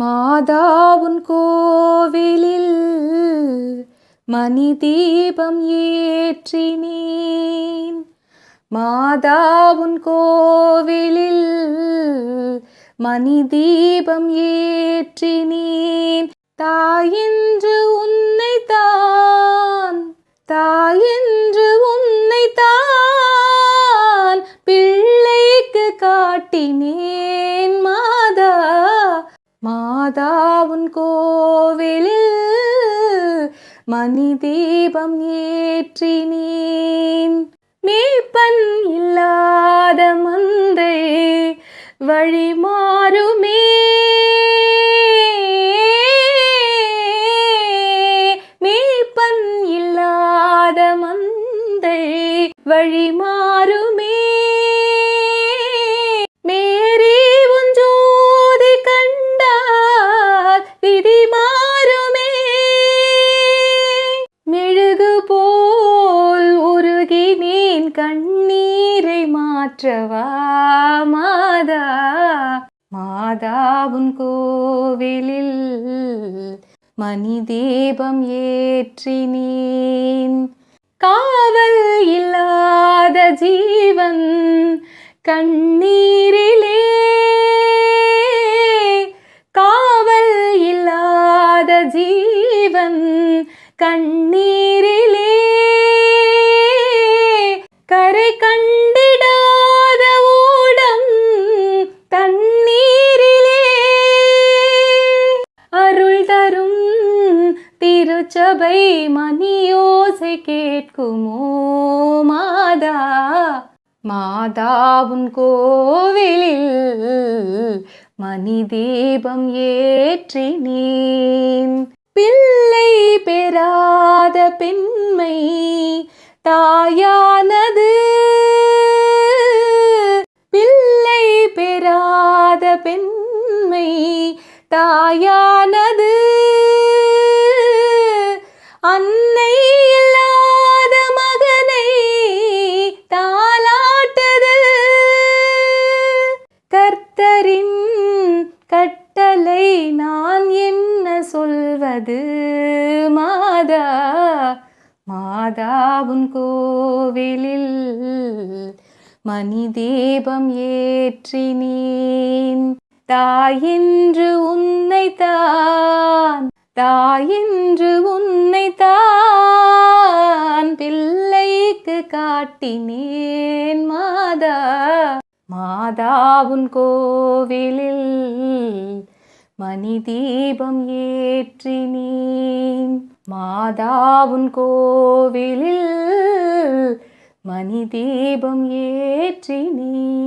மாதாவுன் கோவிலில் மணி தீபம் ஏற்றினேன் மாதாவுன் கோவிலில் மணி தீபம் ஏற்றினேன் தாயின்று உன்னை தான் தாயின்று உன்னை தான் பிள்ளைக்கு காட்டினேன். கோவிலில் மணி தீபம் ஏற்றினேன். மேய்ப்பன் இல்லாத மந்தை வழி மாறுமே. மேய்ப்பன் இல்லாத மந்தை வழி கண்ணீரை மாற்றவா மாதா? மாதாவுன் கோவிலில் மணி தீபம் ஏற்றினேன். காவல் இல்லாத ஜீவன் கண்ணீரிலே. காவல் இல்லாத ஜீவன் கண்ணீரிலே. கரை கண்டிடாத ஓடம் தண்ணீரிலே. அருள் தரும் திருச்சபை மணியோசை கேட்குமோ மாதா? மாதாவுன் கோவிலில் மணி தீபம் ஏற்றினேன். பிள்ளை பெறாத பெண்மை தாயானது. பிள்ளை பெறாத பெண்மை தாயானது. அன்னை இல்லாத மகனை தாலாட்டுது கர்த்தரின் கட்டளை நான் என்ன சொல்வது மாதா? மாதாவுன் கோவிலில் மணி தீபம் ஏற்றினேன். தாயின்று உன்னை தான் தாயின்று உன்னை தான் பிள்ளைக்கு காட்டினேன் மாதா. மாதாவுன் கோவிலில் மணி தீபம் ஏற்றினேன் மாதாவுன் கோவிலில் மணி தீபம் ஏற்றினேன்